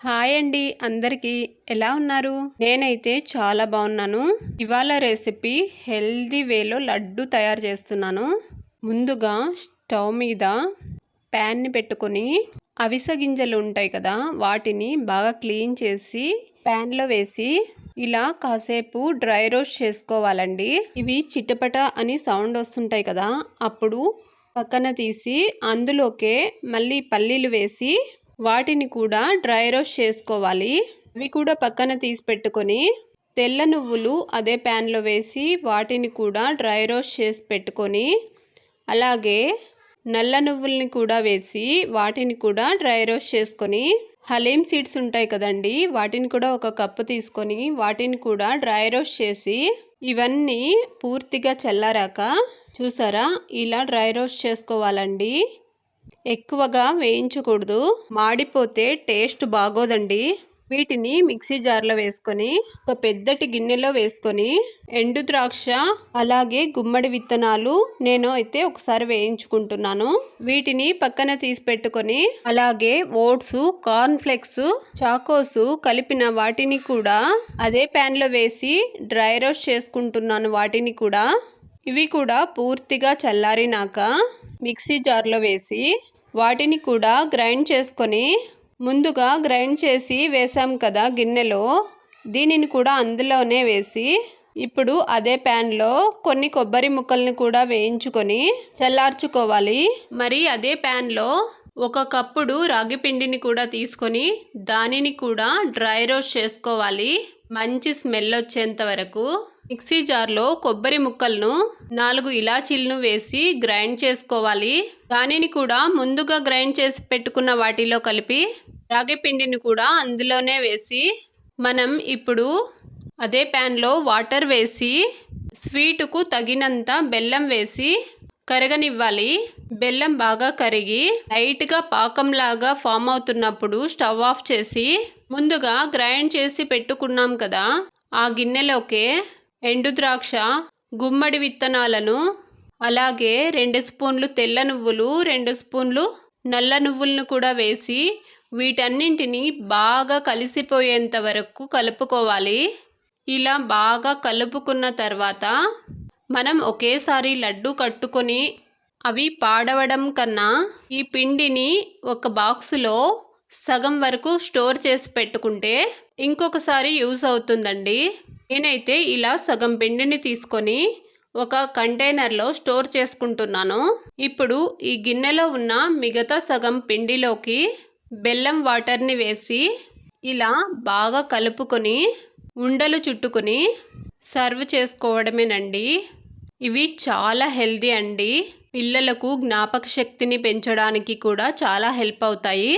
Hi అండి అందరికీ ఎలా ఉన్నారు? నేనైతే చాలా బాగున్నాను. ఇవాళ రెసిపీ హెల్దీ వేలో లడ్డు తయారు చేస్తున్నాను. ముందుగా స్టవ్ మీద ప్యాన్ని పెట్టుకొని అవిసె గింజలు ఉంటాయి కదా వాటిని బాగా క్లీన్ చేసి ప్యాన్లో వేసి ఇలా కాసేపు డ్రై రోస్ట్ చేసుకోవాలండి. ఇవి చిట్టపట అని సౌండ్ వస్తుంటాయి కదా అప్పుడు పక్కన తీసి అందులోకే మళ్ళీ పల్లీలు వేసి వాటిని కూడా డ్రై రోస్ట్ చేసుకోవాలి. అవి కూడా పక్కన తీసి పెట్టుకొని తెల్ల నువ్వులు అదే ప్యాన్లో వేసి వాటిని కూడా డ్రై రోస్ట్ చేసి పెట్టుకొని అలాగే నల్ల నువ్వుల్ని కూడా వేసి వాటిని కూడా డ్రై రోస్ట్ చేసుకొని హలీం సీడ్స్ ఉంటాయి కదండి వాటిని కూడా ఒక కప్పు తీసుకొని వాటిని కూడా డ్రై రోస్ట్ చేసి ఇవన్నీ పూర్తిగా చల్లారాక చూసారా? ఇలా డ్రై రోస్ట్ చేసుకోవాలండి. ఎక్కువగా వేయించకూడదు. మాడిపోతే టేస్ట్ బాగోదండి. వీటిని మిక్సీ జార్లో వేసుకొని ఒక పెద్దటి గిన్నెలో వేసుకొని ఎండు ద్రాక్ష అలాగే గుమ్మడి విత్తనాలు నేను అయితే ఒకసారి వేయించుకుంటున్నాను. వీటిని పక్కన తీసి పెట్టుకొని అలాగే ఓట్స్ కార్న్ ఫ్లెక్స్ చాకోస్ కలిపిన వాటిని కూడా అదే ప్యాన్లో వేసి డ్రై రోస్ట్ చేసుకుంటున్నాను వాటిని కూడా. ఇవి కూడా పూర్తిగా చల్లారినాక మిక్సీ జార్లో వేసి వాటిని కూడా గ్రైండ్ చేసుకొని ముందుగా గ్రైండ్ చేసి వేసాం కదా గిన్నెలో. దీనిని కూడా అందులోనే వేసి ఇప్పుడు అదే ప్యాన్లో కొన్ని కొబ్బరి ముక్కల్ని కూడా వేయించుకొని చల్లార్చుకోవాలి. మరి అదే ప్యాన్లో ఒక కప్పుడు రాగి పిండిని కూడా తీసుకొని దానిని కూడా డ్రై రోస్ట్ చేసుకోవాలి. మంచి స్మెల్ వచ్చేంత వరకు మిక్సీ జార్లో కొబ్బరి ముక్కలను నాలుగు ఇలాచీలను వేసి గ్రైండ్ చేసుకోవాలి. దానిని కూడా ముందుగా గ్రైండ్ చేసి పెట్టుకున్న వాటిలో కలిపి రాగి పిండిని కూడా అందులోనే వేసి మనం ఇప్పుడు అదే ప్యాన్లో వాటర్ వేసి స్వీటుకు తగినంత బెల్లం వేసి కరగనివ్వాలి. బెల్లం బాగా కరిగి లైట్గా పాకంలాగా ఫామ్ అవుతున్నప్పుడు స్టవ్ ఆఫ్ చేసి ముందుగా గ్రైండ్ చేసి పెట్టుకున్నాం కదా ఆ గిన్నెలోకే ఎండు ద్రాక్ష గుమ్మడి విత్తనాలను అలాగే రెండు స్పూన్లు తెల్ల నువ్వులు రెండు స్పూన్లు నల్ల నువ్వులను కూడా వేసి వీటన్నింటినీ బాగా కలిసిపోయేంత వరకు కలుపుకోవాలి. ఇలా బాగా కలుపుకున్న తర్వాత మనం ఒకేసారి లడ్డు కట్టుకొని అవి పాడవడం కన్నా ఈ పిండిని ఒక బాక్సులో సగం వరకు స్టోర్ చేసి పెట్టుకుంటే ఇంకొకసారి యూజ్ అవుతుందండి. నేనైతే ఇలా సగం పిండిని తీసుకొని ఒక కంటైనర్లో స్టోర్ చేసుకుంటున్నాను. ఇప్పుడు ఈ గిన్నెలో ఉన్న మిగతా సగం పిండిలోకి బెల్లం వాటర్ని వేసి ఇలా బాగా కలుపుకొని ఉండలు చుట్టుకొని సర్వ్ చేసుకోవడమేనండి. ఇవి చాలా హెల్దీ అండి. పిల్లలకు జ్ఞాపక శక్తిని పెంచడానికి కూడా చాలా హెల్ప్ అవుతాయి.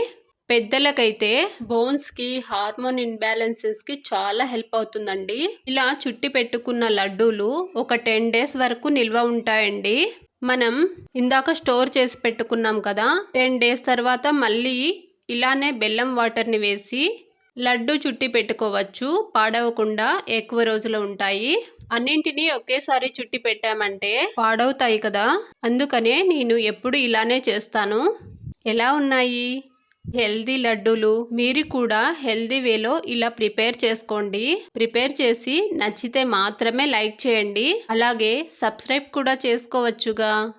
పెద్దలకైతే బోన్స్కి హార్మోన్ ఇన్బ్యాలెన్సెస్కి చాలా హెల్ప్ అవుతుందండి. ఇలా చుట్టి పెట్టుకున్న లడ్డూలు ఒక టెన్ డేస్ వరకు నిల్వ ఉంటాయండి. మనం ఇందాక స్టోర్ చేసి పెట్టుకున్నాం కదా టెన్ డేస్ తర్వాత మళ్ళీ ఇలానే బెల్లం వాటర్ని వేసి లడ్డు చుట్టి పెట్టుకోవచ్చు. పాడవకుండా ఎక్కువ రోజులు ఉంటాయి. అన్నింటినీ ఒకేసారి చుట్టి పెట్టామంటే పాడవుతాయి కదా. అందుకనే నేను ఎప్పుడు ఇలానే చేస్తాను. ఎలా ఉన్నాయి? హెల్దీ లడ్డూలు మీరు కూడా హెల్దీ వేలో ఇలా ప్రిపేర్ చేసుకోండి. ప్రిపేర్ చేసి నచ్చితే మాత్రమే లైక్ చేయండి. అలాగే సబ్స్క్రైబ్ కూడా చేసుకోవచ్చుగా.